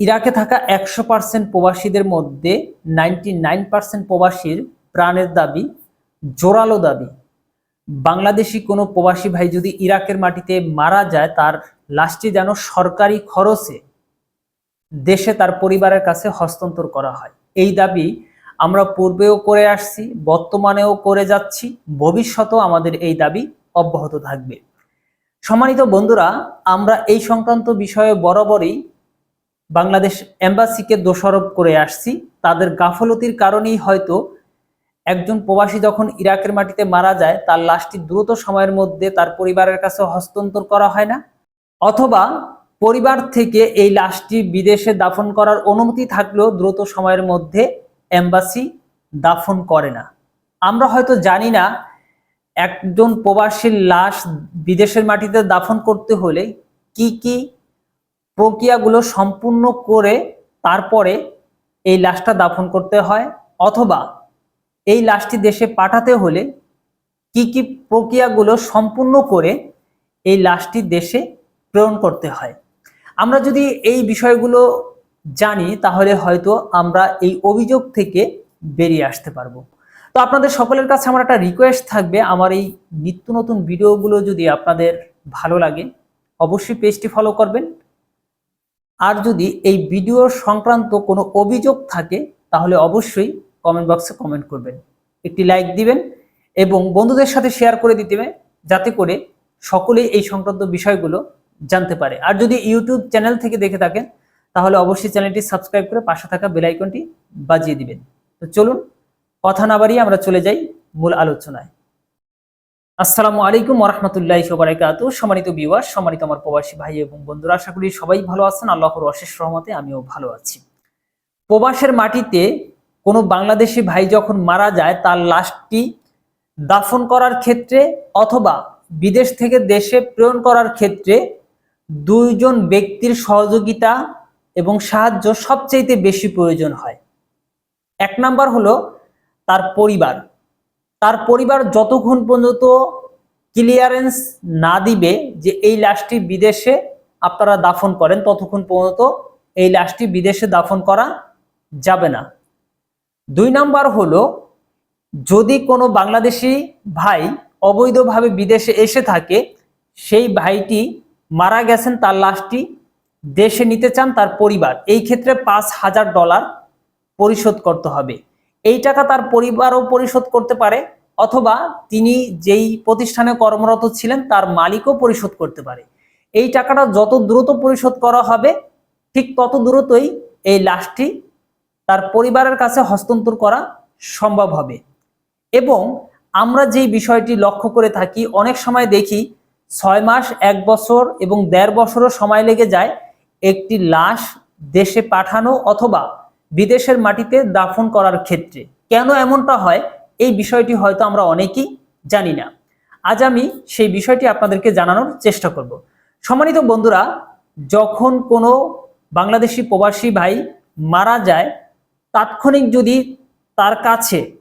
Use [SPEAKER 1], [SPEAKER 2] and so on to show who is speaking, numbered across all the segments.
[SPEAKER 1] ইরাকে থাকা একশো পার্সেন্ট প্রবাসীদের মধ্যে নাইনটি নাইন পার্সেন্ট প্রবাসীর প্রাণের দাবি, জোরালো দাবি। বাংলাদেশি কোনো প্রবাসী ভাই যদি ইরাকের মাটিতে মারা যায়, তার লাশটি যেন সরকারি খরচে দেশে তার পরিবারের কাছে হস্তান্তর করা হয়। এই দাবি আমরা পূর্বেও করে আসছি, বর্তমানেও করে যাচ্ছি, ভবিষ্যতেও আমাদের এই দাবি অব্যাহত থাকবে। সম্মানিত বন্ধুরা, আমরা এই সংক্রান্ত বিষয়ে বরাবরই বাংলাদেশ এম্বাসিকে দোষারোপ করে আসছি। তাদের গাফলতির কারণেই হয়তো একজন প্রবাসী যখন ইরাকের মাটিতে মারা যায়, তার লাশটি দ্রুত সময়ের মধ্যে তার পরিবারের কাছে হস্তান্তর করা হয় না। অথবা পরিবার থেকে এই লাশটি বিদেশে দাফন করার অনুমতি থাকলেও দ্রুত সময়ের মধ্যে এম্বাসি দাফন করে না। আমরা হয়তো জানি না, একজন প্রবাসীর লাশ বিদেশের মাটিতে দাফন করতে হলে কি কি প্রক্রিয়াগুলো সম্পূর্ণ করে তারপরে এই লাশটা দাফন করতে হয় অথবা এই লাশটি দেশে পাঠাতে হলে কি কি প্রক্রিয়াগুলো সম্পূর্ণ করে এই লাশটি দেশে প্রেরণ করতে হয়। আমরা যদি এই বিষয়গুলো জানি, তাহলে হয়তো আমরা এই অভিযোগ থেকে বেরিয়ে আসতে পারব। তো আপনাদের সকলের কাছে আমার একটা রিকোয়েস্ট থাকবে, আমার এই নিত্য নতুন ভিডিওগুলো যদি আপনাদের ভালো লাগে, অবশ্যই পেজটি ফলো করবেন। আর যদি এই ভিডিও সংক্রান্ত কোনো অভিযোগ থাকে, তাহলে অবশ্যই কমেন্ট বক্সে কমেন্ট করবেন। একটি লাইক দিবেন এবং বন্ধুদের সাথে শেয়ার করে দিতে যাতে করে সকলেই এই সংক্রান্ত বিষয়গুলো জানতে পারে। আর যদি ইউটিউব চ্যানেল থেকে দেখে থাকেন, তাহলে অবশ্যই চ্যানেলটি সাবস্ক্রাইব করে পাশে থাকা বেল আইকনটি বাজিয়ে দিবেন। তো চলুন, কথা না বাড়িয়ে আমরা চলে যাই মূল আলোচনায়। আসসালামু আলাইকুম ওরহমতুল্লাহ সবাইকাত সম্মানিত বিওয়ার সম্মানিত আমার প্রবাসী ভাই এবং বন্ধুরা, আশা করি সবাই ভালো আছেন। আল্লাহর অশেষ রহমতে আমিও ভালো আছি। প্রবাসের মাটিতে কোনো বাংলাদেশি ভাই যখন মারা যায়, তার লাশটি দাফন করার ক্ষেত্রে অথবা বিদেশ থেকে দেশে প্রেরণ করার ক্ষেত্রে দুইজন ব্যক্তির সহযোগিতা এবং সাহায্য সবচেয়ে বেশি প্রয়োজন হয়। এক নাম্বার হলো তার পরিবার। তার পরিবার যতক্ষণ পর্যন্ত ক্লিয়ারেন্স না দিবে যে এই লাশটি বিদেশে আপনারা দাফন করেন, ততক্ষণ পর্যন্ত এই লাশটি বিদেশে দাফন করা যাবে না। দুই নাম্বার হলো, যদি কোনো বাংলাদেশি ভাই অবৈধভাবে বিদেশে এসে থাকে, সেই ভাইটি মারা গেছেন, তার লাশটি দেশে নিতে চান তার পরিবার, এই ক্ষেত্রে পাঁচ হাজার ডলার পরিশোধ করতে হবে। এই টাকা তার পরিবারও পরিশোধ করতে পারে, অথবা তিনি যেই প্রতিষ্ঠানে কর্মরত ছিলেন তার মালিকও পরিশোধ করতে পারে। এই টাকাটা যত দ্রুত পরিশোধ করা হবে, ঠিক তত দ্রুতই এই লাশটি তার পরিবারের কাছে হস্তান্তর করা সম্ভব হবে। এবং আমরা যেই বিষয়টি লক্ষ্য করে থাকি, অনেক সময় দেখি ছয় মাস, এক বছর এবং দেড় বছরও সময় লেগে যায় একটি লাশ দেশে পাঠানো অথবা বিদেশের মাটিতে দাফন করার ক্ষেত্রে। কেন এমনটা হয়? এই বিষয়টি হয়তো আমরা অনেকেই জানি না। আজ আমি সেই বিষয়টি আপনাদেরকে জানানোর চেষ্টা করব। সম্মানিত বন্ধুরা, যখন কোনো বাংলাদেশি প্রবাসী ভাই মারা যায়, তাৎক্ষণিক যদি তার কাছে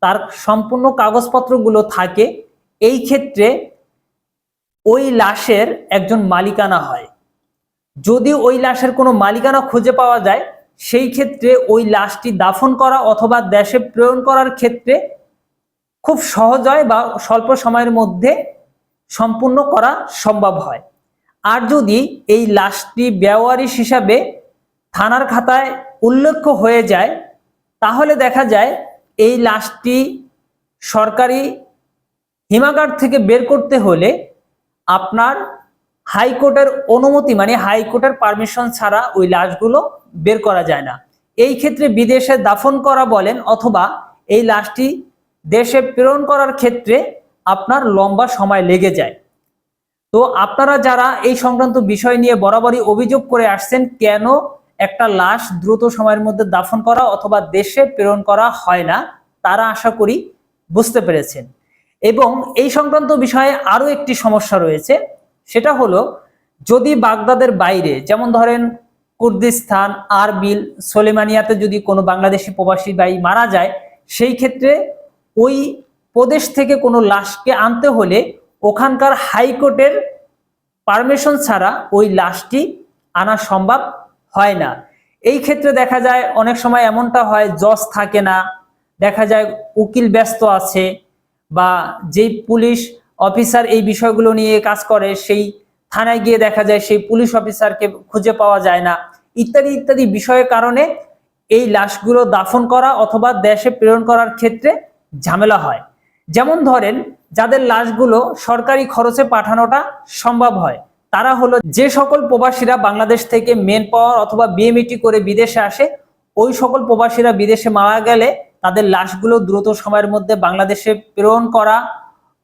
[SPEAKER 1] তার সম্পূর্ণ কাগজপত্রগুলো থাকে, এই ক্ষেত্রে ওই লাশের একজন মালিকানা হয়। যদি ওই লাশের কোনো মালিকানা খুঁজে পাওয়া যায় সেই ক্ষেত্রে ওই লাশটি দাফন করা অথবা দেশে প্রেরণ করার ক্ষেত্রে খুব সহজ হয় বা স্বল্প সময়ের মধ্যে সম্পূর্ণ করা সম্ভব হয়। আর যদি এই লাশটি ব্যবহারিস হিসাবে থানার খাতায় উল্লেখ্য হয়ে যায়, তাহলে দেখা যায় এই লাশটি সরকারি হিমাগার থেকে বের করতে হলে আপনার হাইকোর্টের অনুমতি মানে হাইকোর্টের পারমিশন ছাড়া ওই লাশগুলো বের করা যায় না। এই ক্ষেত্রে বিদেশে দাফন করা বলেন অথবা এই লাশটি দেশে প্রেরণ করার ক্ষেত্রে আপনার লম্বা সময় লেগে যায়। তো আপনারা যারা এই সংক্রান্ত বিষয় নিয়ে বরাবরই অভিযোগ করে আসছেন, কেন একটা লাশ দ্রুত সময়ের মধ্যে দাফন করা অথবা দেশে প্রেরণ করা হয় না, তারা আশা করি বুঝতে পেরেছেন। এবং এই সংক্রান্ত বিষয়ে আরও একটি সমস্যা রয়েছে সেটা হলো, যদি বাগদাদের বাইরে, যেমন ধরেন কুর্দিস্তান, আরবিল, সোলেমানিয়াতে যদি কোনো বাংলাদেশি প্রবাসী ভাই মারা যায়, সেই ক্ষেত্রে ওই প্রদেশ থেকে কোনো লাশকে আনতে হলে ওখানকার হাইকোর্টের পারমিশন ছাড়া ওই লাশটি আনা সম্ভব হয় না। এই ক্ষেত্রে দেখা যায়, অনেক সময় এমনটা হয়, জজ থাকে না। দেখা যায়, উকিল ব্যস্ত আছে বা যেই পুলিশ অফিসার এই বিষয়গুলো নিয়ে কাজ করে, সেই থানায় গিয়ে দেখা যায় সেই পুলিশ অফিসারকে খুঁজে পাওয়া যায় না। ইত্যাদি ইত্যাদি বিষয়ের কারণে এই লাশগুলো দাফন করা অথবা দেশে প্রেরণ করার ক্ষেত্রে ঝামেলা হয়। যেমন ধরেন, যাদের লাশগুলো সরকারি খরচে পাঠানোটা সম্ভব হয়, তারা হলো যে সকল প্রবাসীরা বাংলাদেশ থেকে মেন পাওয়ার অথবা বিএমইটি করে বিদেশে আসে, ওই সকল প্রবাসীরা বিদেশে মারা গেলে তাদের লাশগুলো দ্রুত সময়ের মধ্যে বাংলাদেশে প্রেরণ করা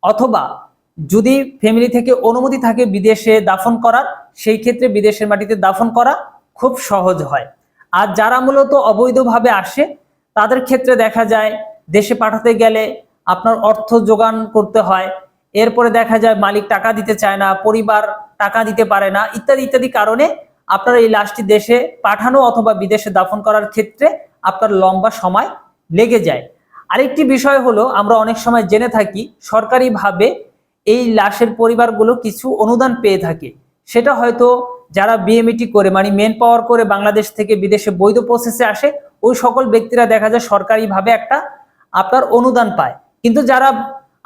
[SPEAKER 1] অথবা যদি ফ্যামিলি থেকে অনুমতি থাকে বিদেশে দাফন করার, সেই ক্ষেত্রে বিদেশের মাটিতে দাফন করা খুব সহজ হয়। আর যারা মূলত অবৈধভাবে আসে, তাদের ক্ষেত্রে দেখা যায় দেশে পাঠাতে গেলে আপনার অর্থ যোগান করতে হয়, এরপরে দেখা যায় মালিক টাকা দিতে চায় না, পরিবার টাকা দিতে পারে না, ইত্যাদি ইত্যাদি কারণে আপনার এই লাশটি দেশে পাঠানো অথবা বিদেশে দাফন করার ক্ষেত্রে আপনার লম্বা সময় লেগে যায়। আরেকটি বিষয় হলো, আমরা অনেক সময় জেনে থাকি, সরকারিভাবে এই লাশের পরিবারগুলো কিছু অনুদান পেয়ে থাকে। সেটা হয়তো যারা বিএমইটি করে মানে মেন পাওয়ার করে বাংলাদেশ থেকে বিদেশে বৈধ প্রসেসে আসে, ওই সকল ব্যক্তিরা দেখা যায় সরকারিভাবে একটা আপনার অনুদান পায়। কিন্তু যারা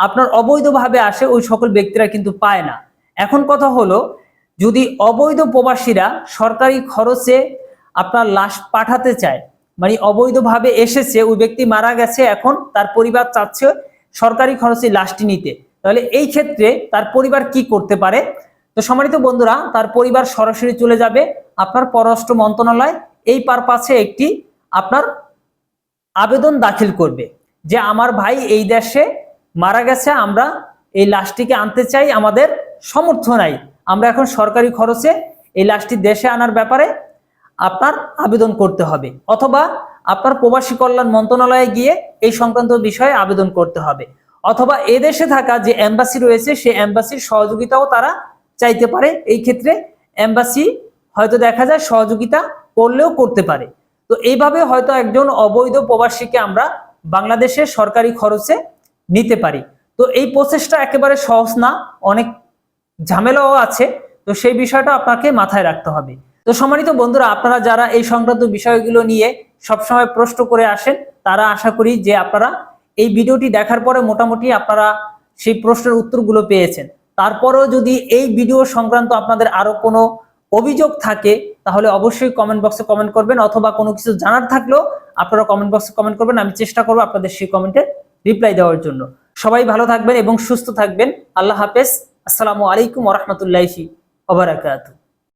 [SPEAKER 1] আপনার অবৈধভাবে আসে, ওই সকল ব্যক্তিরা কিন্তু পায় না। এখন কথা হলো, যদি অবৈধ প্রবাসীরা সরকারি খরচে আপনার লাশ পাঠাতে চায় মানে অবৈধভাবে এসেছে, ওই ব্যক্তি মারা গেছে, এখন তার পরিবার চাচ্ছে সরকারি খরচে লাশটি নিতে। তাহলে এই ক্ষেত্রে তার পরিবার কি করতে পারে? তো সম্মানিত বন্ধুরা, তার পরিবার সরাসরি চলে যাবে আপনার পররাষ্ট্র মন্ত্রণালয়। এই পারপাসে একটি আপনার আবেদন দাখিল করবে যে আমার ভাই এই দেশে মারা গেছে, আমরা এই লাশটিকে আনতে চাই, আমাদের সমর্থ নাই। আমরা এখন সরকারি খরচে এই লাশটি দেশে আনার ব্যাপারে আপনার আবেদন করতে হবে অথবা আপনার প্রবাসী কল্যাণ মন্ত্রণালয়ে গিয়ে এই সংক্রান্ত বিষয়ে আবেদন করতে হবে। অথবা এদেশে থাকা যে এম্বাসি রয়েছে, সেই এম্বাসির সহযোগিতাও তারা চাইতে পারে। এই ক্ষেত্রে এম্বাসি হয়তো দেখা যায় সহযোগিতা করলেও করতে পারে। তো এইভাবে হয়তো একজন অবৈধ প্রবাসীকে আমরা বাংলাদেশের সরকারি খরচে নিতে পারি। তো এই প্রসেসটা একেবারে সহজ না, অনেক ঝামেলাও আছে। তো সেই বিষয়টা আপনাকে মাথায় রাখতে হবে। তো সম্মানিত বন্ধুরা, আপনারা যারা এই সংক্রান্ত বিষয়গুলো নিয়ে সবসময় প্রশ্ন করে আসেন, তারা আশা করি যে আপনারা এই ভিডিওটি দেখার পরে মোটামুটি আপনারা সেই প্রশ্নের উত্তরগুলো পেয়েছেন। তারপরেও যদি এই ভিডিও সংক্রান্ত আপনাদের আরও কোনো অভিযোগ থাকে, তাহলে অবশ্যই কমেন্ট বক্সে কমেন্ট করবেন, অথবা কোনো কিছু জানার থাকলেও আপনারা কমেন্ট বক্সে কমেন্ট করবেন, আমি চেষ্টা করব আপনাদের সেই কমেন্টে রিপ্লাই দেওয়ার জন্য। সবাই ভালো থাকবেন এবং সুস্থ থাকবেন। আল্লাহ হাফেজ। আসসালামু আলাইকুম ওরহমতুল্লাহি ওবরাকাতু